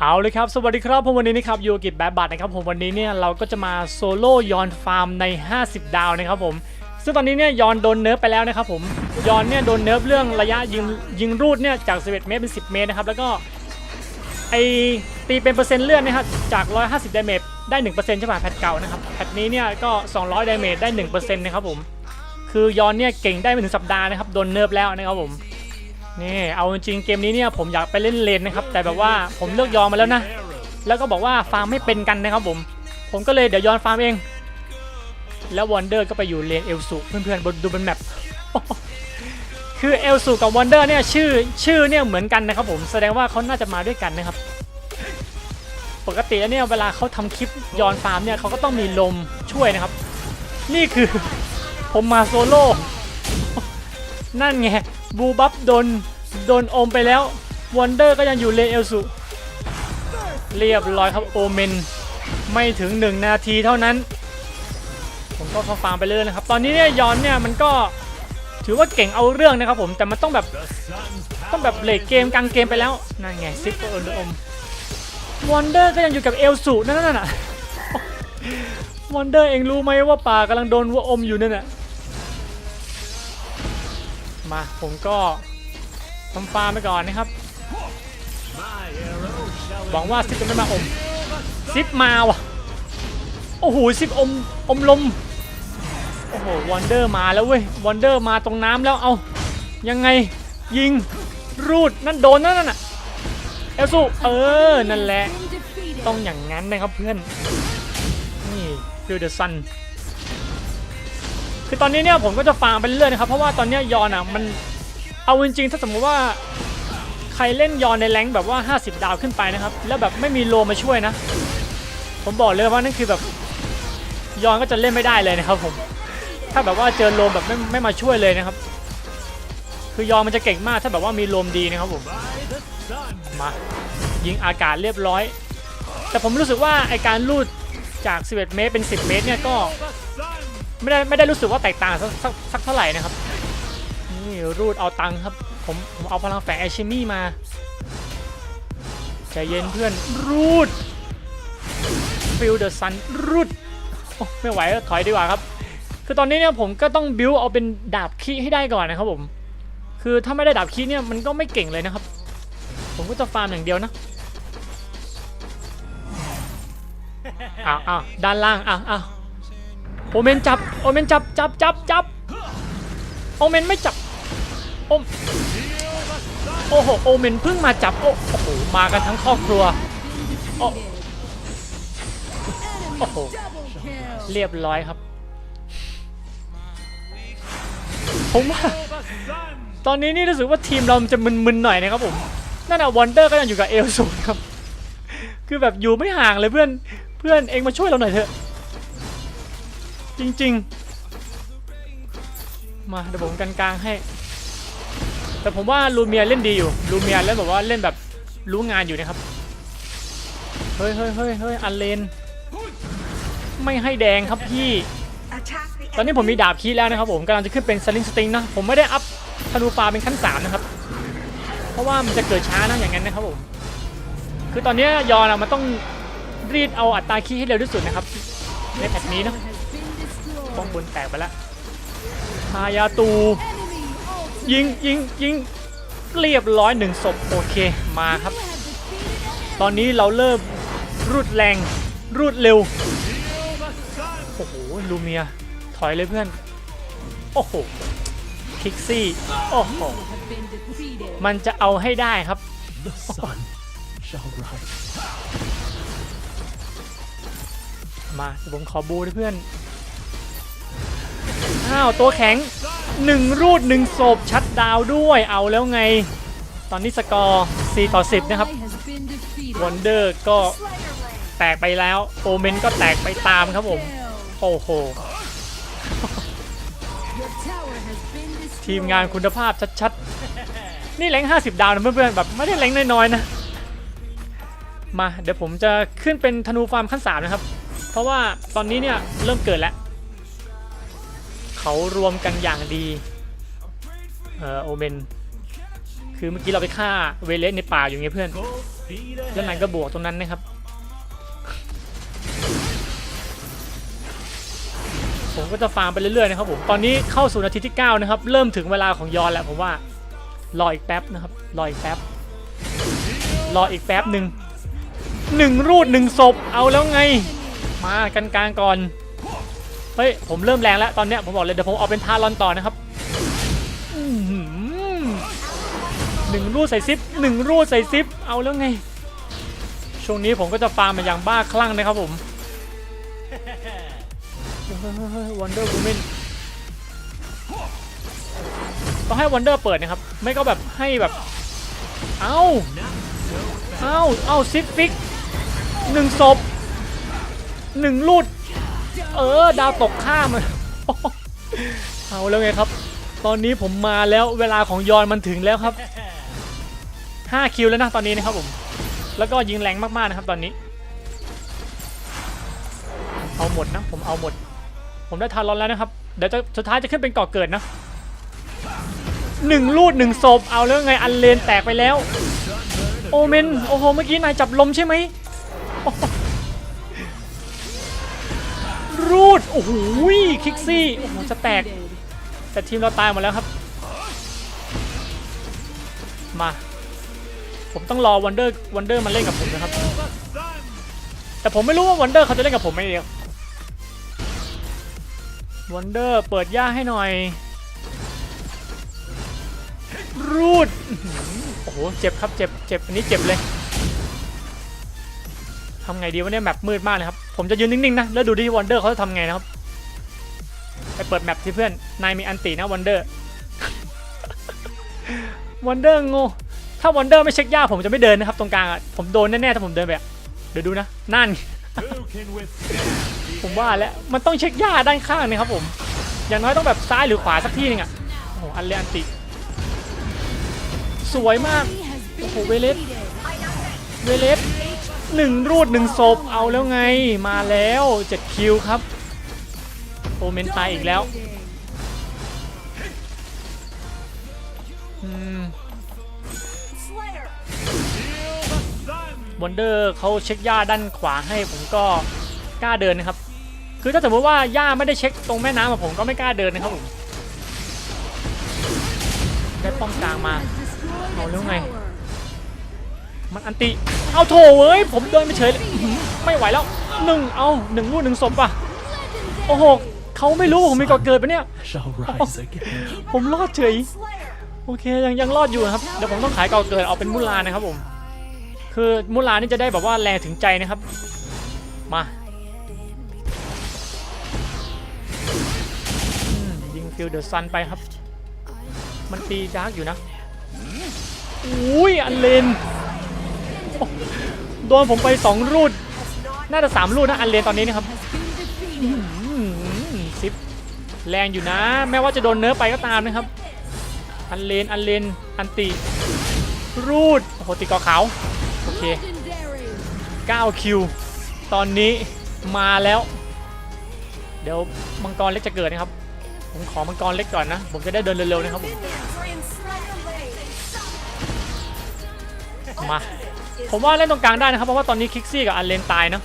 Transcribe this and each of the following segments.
เอาเลยครับ สวัสดีครับผมวันนี้นะครับยูกิจแบบบัตนะครับผมวันนี้เนี่ยเราก็จะมาโซโล่ยอนฟาร์มใน 50 ดาวนะครับผม ซึ่งตอนนี้เนี่ยยอนโดนเนิร์ฟไปแล้วนะครับผมยอนเนี่ยโดนเนิร์ฟเรื่องระยะยิงยิงรูดเนี่ยจาก 11 เมตรเป็น 10 เมตรนะครับแล้วก็ไอตีเป็นเปอร์เซ็นต์เลื่อนนะครับจาก 150ดาเมจได้ 1%ใช่ป่ะแพทเก่านะครับแพทนี้เนี่ยก็ 200ดาเมจได้ 1%นะครับผมคือยอนเนี่ยเก่งได้ไม่ถึงสัปดาห์นะครับโดนเนิร์ฟแล้วนะครับผม นี่เอาจริงเกมนี้เนี่ยผมอยากไปเล่นเลนนะครับแต่แบบว่าผมเลือกยอมมาแล้วนะ แล้วก็บอกว่าฟาร์มไม่เป็นกันนะครับผมผมก็เลยเดี๋ยวยอนฟาร์มเอง แล้ววอนเดอร์ก็ไปอยู่เลนเอลสุเพื่อนๆบนดูบนแมปคือเอลสุกับวอนเดอร์เนี่ยชื่อชื่อเนี่ยเหมือนกันนะครับผมแสดงว่าเขาน่าจะมาด้วยกันนะครับ ปกติแล้วเนี่ยเวลาเขาทำคลิปยอนฟาร์มเนี่ยเขาก็ต้องมีลมช่วยนะครับ นี่คือผมมาโซโล่นั่นไง บูบับโดนโดนอมไปแล้ววอนเดอร์ก็ยังอยู่เลนเอลสุเรียบร้อยครับโอเมน ไม่ถึง 1 นาทีเท่านั้น ผมก็ฟาร์มไปเรื่อยนะครับ ตอนนี้เนี่ยยอนเนี่ยมันก็ถือว่าเก่งเอาเรื่องนะครับผมแต่มันต้องแบบต้องแบบเลกเกมกลางเกมไปแล้วนั่นไงซิปเปอร์อมวอนเดอร์ก็ยังอยู่กับเอลสุนั่นน่ะวอนเดอร์เองรู้ไหมว่าป่ากำลังโดนวัวอมอยู่นั่นน่ะ มาผมก็ทำฟาร์มไปก่อนนะครับหวังว่าซิปจะไม่มาอมซิปมาว่ะโอ้โหซิปอมอมลมโอ้โหวันเดอร์มาแล้วเว้ยวันเดอร์มาตรงน้ำแล้วเอายังไงยิงรูดนั่นโดนนั่นน่ะเอลซูเออนั่นแหละต้องอย่างนั้นนะครับเพื่อนนี่ฟิลเดอร์ซัน คือตอนนี้เนี่ยผมก็จะฟาร์มไปเรื่อยนะครับ เพราะว่าตอนนี้ยอนอะมันเอาจริงๆถ้าสมมติว่าใครเล่นยอนในแรงแบบว่า 50 ดาวขึ้นไปนะครับ แล้วแบบไม่มีโลมาช่วยนะ ผมบอกเลยว่านั่นคือแบบยอนก็จะเล่นไม่ได้เลยนะครับผมถ้าแบบว่าเจอโลมแบบไม่ไม่มาช่วยเลยนะครับ คือยอนมันจะเก่งมากถ้าแบบว่ามีโลมดีนะครับผมมายิงอากาศเรียบร้อย แต่ผมรู้สึกว่าไอการลูดจาก 11 เมตรเป็น 10 เมตรเนี่ยก็ ไม่ได้ไม่ได้รู้สึกว่าแตกต่างสักสักสักเท่าไหร่นะครับนี่รูดเอาตังค์ครับผมผมเอาพลังแฝงแอชิมี่มาใจเย็นเพื่อนรูดฟิลเดอร์ซันรูดไม่ไหวแล้วถอยดีกว่าครับ คือตอนนี้เนี่ยผมก็ต้องบิวเอาเป็นดาบคีให้ได้ก่อนนะครับผม คือถ้าไม่ได้ดาบคีเนี่ยมันก็ไม่เก่งเลยนะครับ ผมก็จะฟาร์มอย่างเดียวนะอ้าวอ้าวด้านล่างอ้าวอ้าว โอเมนจับ โอเมนจับจับจับจับโอเมนไม่จับโอมโอ้โหโอเมนเพิ่งมาจับโอ้โหมากันทั้งครอบครัวโอ้โอ้โหเรียบร้อยครับ ผมว่าตอนนี้นี่รู้สึกว่าทีมเราจะมึนๆหน่อยนะครับผมนั่นอะวอนเดอร์ก็ยังอยู่กับเอลสูครับ คือแบบอยู่ไม่ห่างเลยเพื่อนเพื่อนเองมาช่วยเราหน่อยเถอะ จริง ๆ มาเดี๋ยวผมกันกลางให้ แต่ผมว่าลูเมียเล่นดีอยู่ลูเมียเล่นแบบว่าเล่นแบบรู้งานอยู่นะครับ เฮ้ยเฮ้ยเฮ้ยเฮ้ยอันเลน ไม่ให้แดงครับพี่ ตอนนี้ผมมีดาบคีแล้วนะครับ ผมกำลังจะขึ้นเป็นสลิงสติงนะผมไม่ได้อัพธนูฟ้าเป็นขั้นสามนะครับ เพราะว่ามันจะเกิดช้านะอย่างนั้นนะครับผม คือตอนนี้ยอนอะมันต้องรีดเอาอัตราคีให้เร็วที่สุดนะครับในแพทนี้เนะ ป้องบนแตกไปแล้วฮายาตู ยิงยิงยิงเรียบร้อยหนึ่งศพโอเคมาครับ ตอนนี้เราเริ่มรูดแรงรูดเร็ว โอ้โหลูเมีย ถอยเลยเพื่อน โอ้โหคิกซี่ โอ้โห มันจะเอาให้ได้ครับ มาผมขอบูด้วยเพื่อนาวตัวแข็งหนึ่งรูดหนึ่งศพชัดดาวด้วยเอาแล้วไง ตอนนี้สกอร์ 4 ต่อ 10 นะครับวอนเดอร์ก็แตกไปแล้วโอเมนก็แตกไปตามครับผม โอ้โห ทีมงานคุณภาพชัดๆ นี่แรง50 ดาวนะเพื่อนๆ แบบไม่ได้แรงน้อยๆนะ มาเดี๋ยวผมจะขึ้นเป็นธนูฟาร์มขั้น3นะครับ เพราะว่าตอนนี้เนี่ยเริ่มเกิดแล้ว เขารวมกันอย่างดีเออโอเมนคือเมื่อกี้เราไปฆ่าเวเลสในป่าอยู่ไงเพื่อนด้านหลัง ahead. ก็บวกตรงนั้นนะครับ ผมก็จะฟาร์มไปเรื่อยๆนะครับผม ตอนนี้เข้าสู่นาทีที่ 9 นะครับ เริ่มถึงเวลาของยอนแล้วผมว่า รออีกแป๊บนะครับ รออีกแป๊บ รออีกแป๊บหนึ่งหนึ่งรูดหนึ่งศพ เอาแล้วไง มากันกลางก่อน เฮ้ย ผมเริ่มแรงแล้วตอนเนี้ยผมบอกเลยเดี๋ยวผมเอาเป็นทารอนต่อนะครับหนึ่งรูดใส่ซิปหนึ่งรูดใส่ซิป เอาแล้วไง ช่วงนี้ผมก็จะฟาร์มมันอย่างบ้าคลั่งนะครับผมวันเดอร์วูแมนต้องให้วันเดอร์เปิดนะครับ ไม่ก็แบบให้แบบ เอ้าเอ้าเอ้าซิปฟิกหนึ่งศพหนึ่งลูด เออ ดาวตกข้ามเลยเอาแล้วไงครับ ตอนนี้ผมมาแล้วเวลาของยอนมันถึงแล้วครับ 5 คิวแล้วนะตอนนี้นะครับผม แล้วก็ยิงแรงมากๆนะครับตอนนี้ เอาหมดนะ ผมเอาหมด ผมได้ทารอนแล้วนะครับ เดี๋ยวจะสุดท้ายจะขึ้นเป็นเกาะเกิดนะหนึ่งลูดหนึ่งศพเอาแล้วไงอันเลนแตกไปแล้ว โอเมน โอ้โห เมื่อกี้นายจับลมใช่ไหม รูด โอ้โหคิกซี่ โอ้โหจะแตก แต่ทีมเราตายหมดแล้วครับ มา ผมต้องรอวันเดอร์วันเดอร์มาเล่นกับผมนะครับ แต่ผมไม่รู้ว่าวันเดอร์เขาจะเล่นกับผมไหมเนี่ยวันเดอร์เปิดย่าให้หน่อย รูด โอ้โห เจ็บครับ เจ็บ เจ็บ อันนี้เจ็บเลยทำไงดีวะเนี่ยแมปมืดมากเลยครับ ผมจะยืนนิ่งๆนะแล้วดูดิวันเดอร์เขาจะทำไงนะครับไปเปิดแมปที่เพื่อนนายมีอันตีนะวันเดอร์วันเดอร์งถ้าวันเดอร์ไม่เช็คย่าผมจะไม่เดินนะครับตรงกลางอะผมโดนแน่ๆถ้าผมเดินไปอะเดี๋ยวดูนะนั่น ผมว่าแล้วมันต้องเช็คย่าด้านข้างนี่ครับผม อย่างน้อยต้องแบบซ้ายหรือขวาสักที่หนึงอะโอ้โหอันเลอันติ สวยมากโอ้โหเวเลสเวเลส หนึ่งรูดหนึ่งศพเอาแล้วไงมาแล้วเจ็ดคิวครับโอเมนตายอีกแล้วอืมวันเดอร์เขาเช็คหญ้าด้านขวาให้ผมก็กล้าเดินนะครับ คือถ้าสมมติว่าหญ้าไม่ได้เช็คตรงแม่น้ำผมก็ไม่กล้าเดินนะครับผมได้ป้อมกลางมาเอาแล้วไง มันอันติ เอาโถเอ้ย ผมเดินไปเฉยเลยไม่ไหวแล้วหนึ่งเอาหนึ่งลูกหนึ่งศพป่ะ โอ้โหเขาไม่รู้ว่าผมมีก่อเกิดปะเนี่ย ผมรอดเฉย โอเคยังยังรอดอยู่นะครับ เดี๋ยวผมต้องขายก่าเกิดเอาเป็นมุลานะครับผม คือมุลานี่จะได้แบบว่าแรงถึงใจนะครับ มาอยิงฟิลเดอร์ซันไปครับ มันตีดาร์กอยู่นะ อุ้ยอันเลน โดนผมไปสองรูด น่าจะสามรูดนะอันเลนตอนนี้นะครับอื้อหือซิปแรงอยู่นะ แม้ว่าจะโดนเนื้อไปก็ตามนะครับ อันเลนอันเลนอันติ รูด โอ้โหติกาะขาว โอเค9คิว ตอนนี้มาแล้ว เดี๋ยวมังกรเล็กจะเกิดนะครับ ผมขอมังกรเล็กก่อนนะ ผมจะได้เดินเร็วๆนะครับผมมา ผมว่าเล่นตรงกลางได้นะครับเพราะว่าตอนนี้คิกซี่กับอันเลนตายเนอะ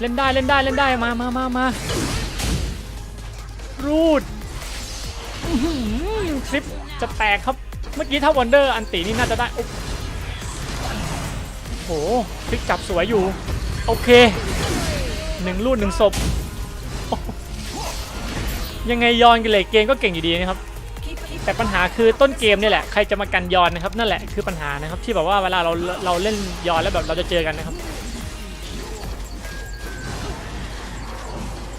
เล่นได้เล่นได้เล่นได้มามามามารูดอื้อหือซิปจะแตกครับเมื่อกี้ถ้าวันเดอร์อันตีนี่น่าจะได้ โอ้โหพลิกจับสวยอยู่ โอเคหนึ่งลูดหนึ่งศพยังไงยอนกันเลยเกมก็เก่งอยู่ดีนะครับ แต่ปัญหาคือต้นเกมนี่แหละใครจะมากันยอนนะครับนั่นแหละคือปัญหานะครับที่แบบว่าเวลาเราเราเล่นยอนแล้วแบบเราจะเจอกันนะครับ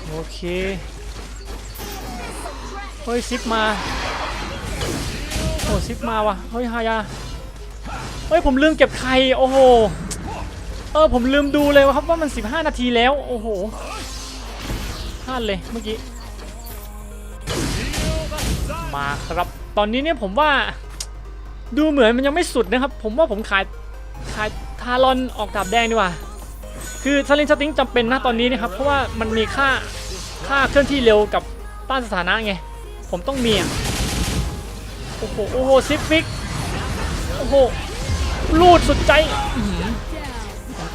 โอเคเฮ้ยซิปมาโอ้ซิปมาว่ะเฮ้ยฮายาเฮ้ยผมลืมเก็บไข่โอ้โหเออผมลืมดูเลยว่าครับว่ามัน 15 นาทีแล้วโอ้โหพลาดเลยเมื่อกี้ มาครับ ตอนนี้เนี่ยผมว่าดูเหมือนมันยังไม่สุดนะครับ ผมว่าผมขายขายทารอนออกดาบแดงดีกว่า คือสลิงสติงจำเป็นนะตอนนี้นะครับ เพราะว่ามันมีค่าค่าเคลื่อนที่เร็วกับต้านสถานะไง ผมต้องมีอะโอ้โหโอ้โหซิฟฟิกโอ้โหลูดสุดใจ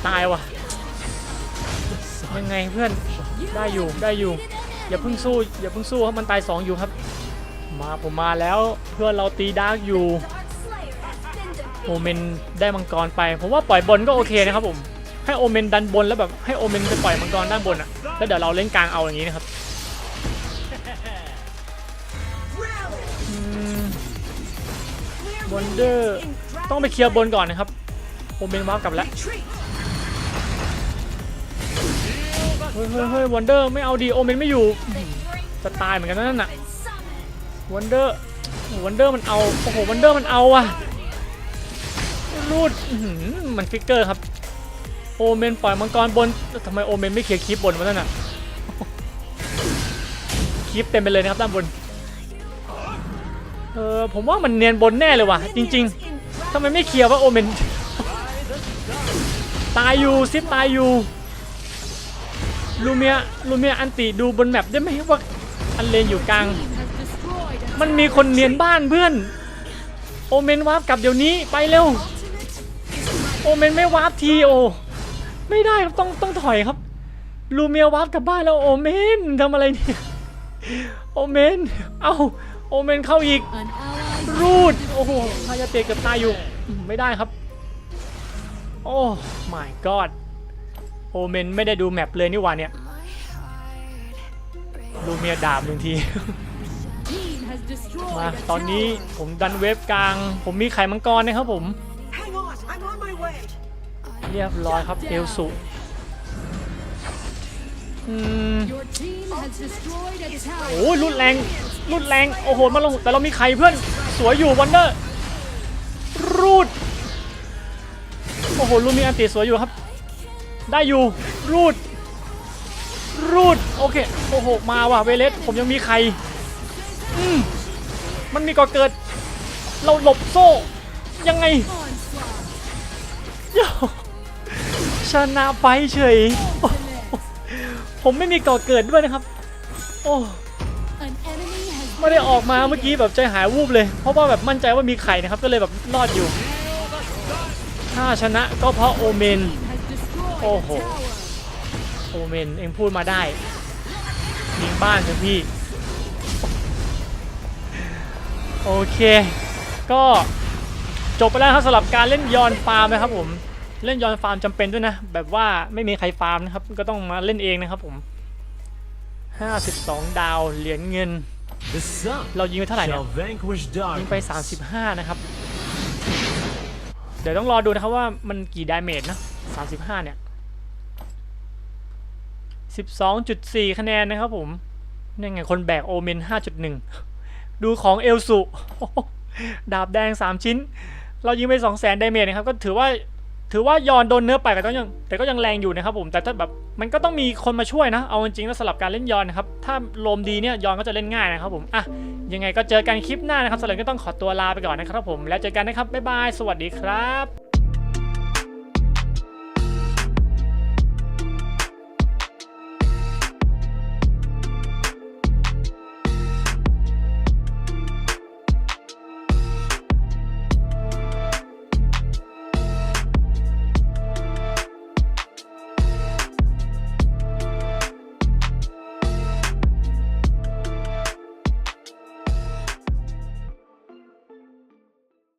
ตายว่ะ ยังไงเพื่อนได้อยู่ได้อยู่ อย่าเพิ่งสู้ อย่าเพิ่งสู้ครับมันตายสองอยู่ครับ มาผมมาแล้วเพื่อนเราตีดาร์กอยู่โอเมนได้มังกรไป ผมว่าปล่อยบนก็โอเคนะครับผมให้โอเมนดันบนแล้วแบบให้โอเมนไปปล่อยมังกรด้านบนอะแล้วเดี๋ยวเราเล่นกลางเอาอย่างนี้นะครับวันเดอร์ต้องไปเคลียร์บนก่อนนะครับโอเมนวาร์กลับแล้วเฮ้ยเฮ้ยเฮ้ยวันเดอร์ไม่เอาดีโอเมนไม่อยู่จะตายเหมือนกันนะนั่นน่ะ วันเดอร์วันเดอร์มันเอา โอ้โหวันเดอร์มันเอาอะรูดมันฟิกเกอร์ครับ โอเมนปล่อยมังกรบนทำไมโอเมนไม่เคลียร์คลิปบนวะนั่นน่ะคลิปเต็มไปเลยนะครับด้านบน เออผมว่ามันเนียนบนแน่เลยว่ะ จริงๆทำไมไม่เคลียร์ว่าโอเมน ตายอยู่ซิปตายอยู่ลูเมียลูเมียอันติดูบนแมปได้ไหมว่าอันเลนอยู่กลาง มันมีคนเนียนบ้านเพื่อน โอเมนวาร์ปกลับเดี๋ยวนี้ไปเร็ว โอเมนไม่วาร์ปทีโอ ไม่ได้ครับต้องต้องถอยครับ ลูเมียวาร์ปกลับบ้านแล้วโอเมนทำอะไรเนี่ย โอเมน เอ้าโอเมนเข้าอีก รูด โอ้โหพายาเตะเกือบตายอยู่ ไม่ได้ครับ โอ้ my god โอเมนไม่ได้ดูแมปเลยนี่ว่าเนี่ยดูเมียดาบหนึ่งที มาตอนนี้ผมดันเวฟกลาง ผมมีไข่มังกรนะครับผม เรียบร้อยครับเอลสุโอ้ยรุดแรงรุดแรง โอ้โห มาลง แต่เรามีไข่เพื่อน สวยอยู่วันเดอร์ รูด โอ้โหลูมีอันติสวยอยู่ครับ ได้อยู่ รูด รูด โอเค โอ้โห มาว่ะเวเลสผมยังมีไข่อืม มันมีก่อเกิด เราหลบโซ่ ยังไงยชนะไปเฉย ผมไม่มีก่อเกิดด้วยนะครับ โอ้ไม่ได้ออกมาเมื่อกี้แบบใจหายวูบเลย เพราะว่าแบบมั่นใจว่ามีไข่นะครับ ก็เลยแบบรอดอยู่ ถ้าชนะก็เพราะโอเมน has destroyed Oh, a tower. โอเมน เองพูดมาได้ยิงบ้านเถอะพี่ โอเค ก็จบไปแล้วครับสำหรับการเล่นยอนฟาร์มนะครับผมเล่นยอนฟาร์มจำเป็นด้วยนะ แบบว่าไม่มีใครฟาร์มนะครับ ก็ต้องมาเล่นเองนะครับผม 52 ดาวเหรียญเงิน The sun เรายิงไปเท่าไหร่เนี่ย shall vanquish ยิงไป darkness. 35 นะครับ เดี๋ยวต้องรอดูนะครับว่ามันกี่ดาเมจนะ 35 เนี่ย 12.4 คะแนนนะครับผมนี่ไงคนแบกโอเมน 5.1 ดูของเอลสุ ดาบแดง 3 ชิ้น เรายิงไป 200,000ดเมจนะครับ ก็ถือว่า ถือว่ายอนโดนเนื้อไปก็ต้องยังแต่ก็ยังแรงอยู่นะครับผม แต่ถ้าแบบ มันก็ต้องมีคนมาช่วยนะ เอาจริงๆแล้วสลับการเล่นยอนนะครับ ถ้าลมดีเนี่ยยอนก็จะเล่นง่ายนะครับผม อะ ยังไงก็เจอกันคลิปหน้านะครับสำหรับก็ต้องขอตัวลาไปก่อนนะครับผม แล้วเจอกันนะครับ บ๊ายบาย สวัสดีครับ